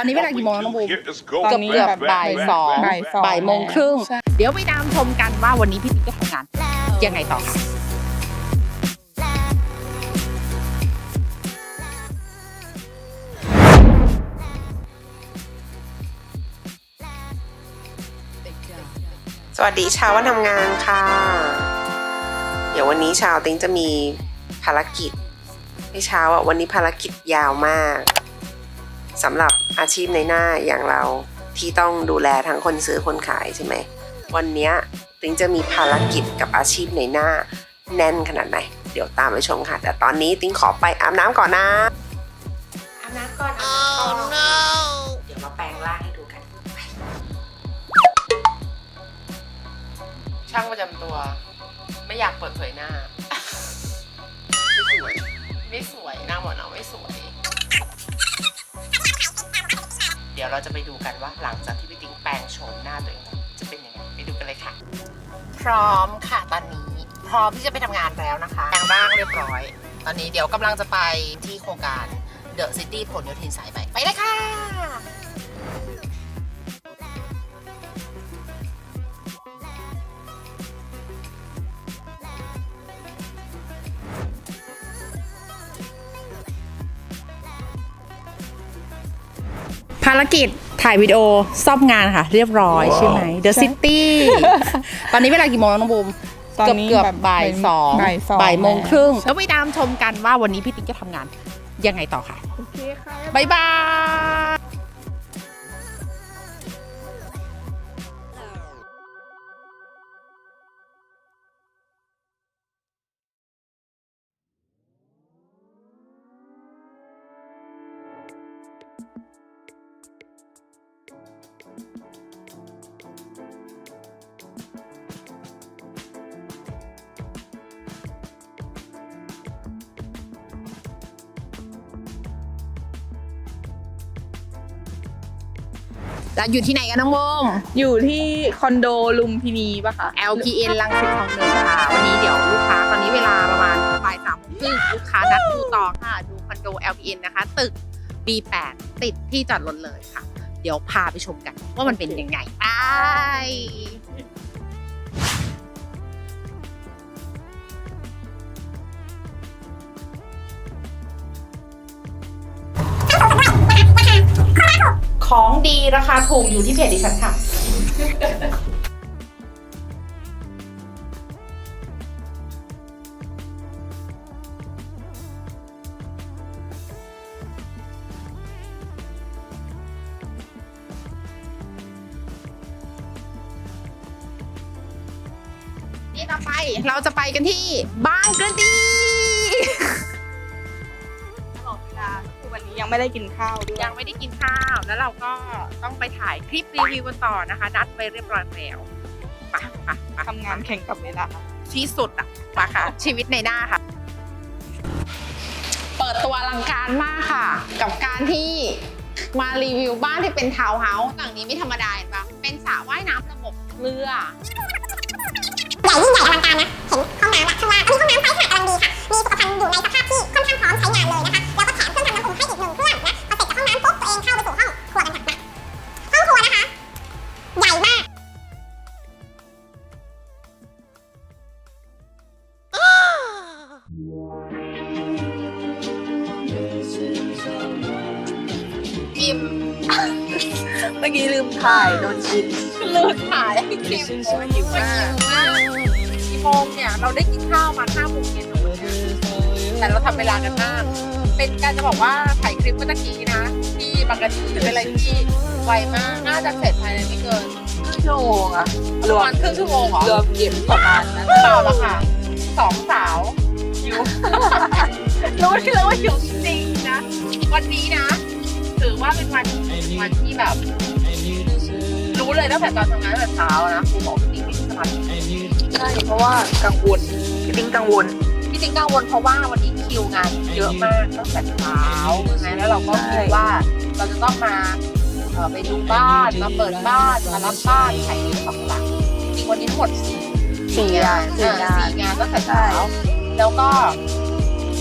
อนนี้เวลากี่โมงแล้วน้องบูม Get this go เกือบ back, เกือบ back, บ่าย back, สอง back. บ่ายสองบ่ายโมงครึ่งใช่เดี๋ยวไปตามชมกันว่าวันนี้พี่ติ๊กจะทำงาน ยังไงต่อค่ะสวัสดีเช้าวันทำงานค่ะ เดี๋ยววันนี้เช้าติงจะมีภารกิจไม่เช้าอะวันนี้ภารกิจยาวมาก สำหรับอาชีพในหน้าอย่างเราที่ต้องดูแลทั้งคนซื้อคนขายใช่ไหม วันเนี้ยติงจะมีภารกิจกับอาชีพในหน้าแน่นขนาดไหน เดี๋ยวตามไปชมค่ะ แต่ตอนนี้ติงขอไปอาบน้ำก่อนนะอาบน้ำก่อนอาบน้ำก่อนเดี๋ยวมาแปลงร่างให้ดูกันช่างประจำตัว ไม่อยากเปิดเผยหน้า ไม่สวย ไม่สวยหน้าหมอเนาไม่สวย ดี๋ยวเราจะไปดูกันว่าหลังจากที่พี่ติ๊งแปลงโฉมหน้าตัวเองจะเป็นยังไงไปดูกันเลยค่ะ พร้อมค่ะตอนนี้ พร้อมที่จะไปทำงานแล้วนะคะแปลงร่างเรียบร้อย ตอนนี้เดี๋ยวกำลังจะไปที่โครงการเดอะซิตี้ผลโยธินสายไปไปเลยค่ะารกิจถ่ายวิดีโอซ่อมงานค่ะ เรียบร้อยใช่ไหม The City ตอนนี้เวลากี่โมงแล้วน้องบูมตอนเกือบนี้เกือบแบบบ่ายสองบ่ายสองบ่ายโมงครึ่งแล้แล้ววไปตามชมกันว่าวันนี้พี่ติ๊กจะทำงานยังไงต่อค่ะ โอเคค่ะบายบาย แล้วอยู่ที่ไหนกันน้องโมม อยู่ที่คอนโดลุมพินีปะคะ LPN ลังสิตคลองหนึ่งค่ะ วันนี้เดี๋ยวลูกค้าตอนนี้เวลาประมาณบ่ายสามโมงครึ่งลูกค้านัดดูต่อค่ะ ดูคอนโด LPN นะคะ ตึก B8 ติดที่จอดรถเลยค่ะ เดี๋ยวพาไปชมกันว่ามันเป็นยังไงไป ของดีราคาถูกอยู่ที่เพจดิฉันค่ะ นี่ต่อไปเราจะไปกันที่บางกระดี ไม่ได้กินข้าวด้วย ยังไม่ได้กินข้าวแล้วเราก็ต้องไปถ่ายคลิปรีวิวกันต่อนะคะ นัดไปเรียบร้อยแล้วไปไปไปทำงานแข่งกับเวลาที่สุดอะมาค่ะ ชีวิตในหน้าค่ะ เปิดตัวอลังการมากค่ะ กับการที่มารีวิวบ้านที่เป็นทาวน์เฮาส์หลังนี้ไม่ธรรมดาเห็นปะเป็นสระว่ายน้ำระบบเรือใหญ่ยิ่งใหญ่อลังการนะเห็นห้องน้ำละข้างล่างอันนี้ห้องน้ำไซส์ขนาดกำลังดีค่ะ มีสุขภัณฑ์อยู่ในสภาพที่ค่อนข้าง อิ่มเมื่อกี้ลืมถ่ายโดนชินลืมถ่ายให้คลิปโอ้ยหิวมากกี่โมงเนี่ยเราได้กินข้าวมาห้าโมงเย็นของวันเนี้ยแต่เราทำเวลากันมาก เป็นการจะบอกว่าถ่ายคลิปเมื่อตะกี้นะ ที่บางกะดีเป็นอะไรที่ไวมากน่าจะเสร็จภายในไม่เกินครึ่งชั่วโมงอะประมาณครึ่งชั่วโมงเหรอรวมเก็บประมาณนั้นเปล่าละค่ะสองสาวอยู่รู้ที่แล้วว่าอยู่จริงๆนะ วันนี้นะถือ ว่าเป็นวันวันที่แบบ รู้เลยตั้งแต่ตอนทำงานตั้งแต่เช้านะครูบอกพี่ติ๊กไม่มีสมาธิใช่เพราะว่ากังวลพี่ติ้งกังวลพี่ติ๊กกังวลเพราะว่าวันนี้คิวงานเยอะมากตั้งแต่เช้าใช่ไหมแล้วเราก็คิดว่าเราจะต้องมาเอ่อไปดูบ้านมาเปิดบ้านมารับบ้านถ่ายรูปสองหลังจริงๆวันนี้ทั้งหมดสี่สี่งานเออสี่งานตั้งแต่เช้าแล้วก็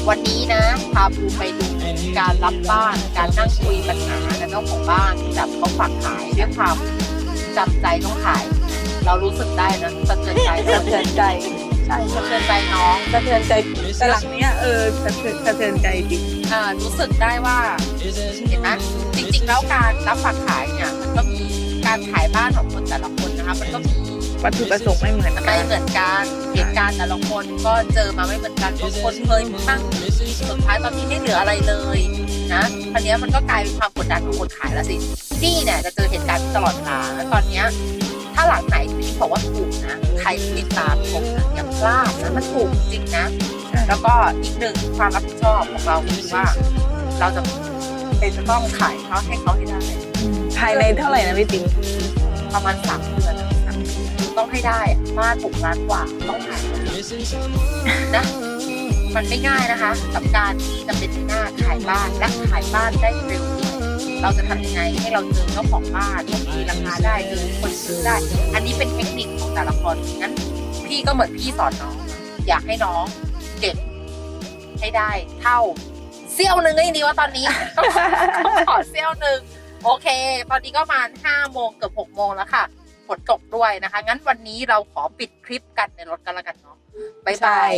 วันนี้นะพาภูไปดู การรับบ้าน การนั่งคุยปัญหากับเจ้าของบ้านจับเขาฝากขายด้วยความจำใจต้องขาย เรารู้สึกได้นะสะเทือนใจสะเทือนใจใช่สะเทือนใจน้องสะเทือนใจแต่หลังเนี้ยเออสะเทือนสะเทือนใจจริงเอ่อรู้สึกได้ว่าเห็นไหมจริง ๆ แล้วการรับฝากขายเนี่ยมันก็มีการขายบ้านของคนแต่ละคนนะคะมันก็มี วัตถุประสงค์ไม่เหมือนกัไม่นเหมือนกันเหตุการณ์แต่ละคนก็เจอมาไม่เหมือนกันบางคนเคยตั้งสุดท้ายตอนนี้ไม่เหลืออะไรเลยนะคราวเนี้ยมันก็กลายเป็นความกดดันของคนขายแล้วสิพี่เนี่ยจะเจอเหตุการณ์นี้ตลอดเวลาแล้วตอนเนี้ยถ้าหลังไหนที่บอกว่าถูกนะใครที่ติดตามผมนะอย่าพลาดนะมันถูกจริงนะ แล้วก็อีกหนึ่งความรับผิดชอบของเราคือว่า เราจะเป็นจะต้องขายเขาให้เขาให้ได้ภายในเท่าไหร่นะพี่ติ๋มประมาณสามเดือนนะสามเดือน ต้องให้ได้อะบ้านถูกล้านกว่าต้องขายนะมันไม่ง่ายนะคะกับการที่จะเป็นหน้าขายบ้านและขายบ้านได้เร็วเราจะทำยังไงให้เราเจอเจ้าของบ้านที่ราคาได้หรือคนซื้อได้ อันนี้เป็นเทคนิคของแต่ละคนงั้นพี่ก็เหมือนพี่สอนน้อง อยากให้น้องเก็บให้ได้ เท่าเซี่ยวหนึ่งก็ยังดีว่าตอนนี้ต้องขอเซี่ยวหนึ่งโอเค ตอนนี้ก็มาห้าโมงเกือบหกโมงแล้วค่ะ ฝนตกด้วยนะคะ งั้นวันนี้เราขอปิดคลิปกันในรถกันแล้วกันเนาะบ๊ายบาย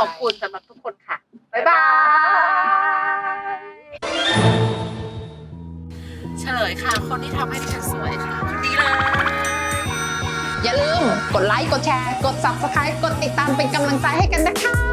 ขอบคุณสำหรับทุกคนค่ะ บ๊ายบายเฉลยค่ะ คนที่ทำให้ดิฉันสวยค่ะคนนี้เลย อย่าลืมกดไลค์ กดแชร์ กด subscribe กดติดตามเป็นกำลังใจให้กันนะคะ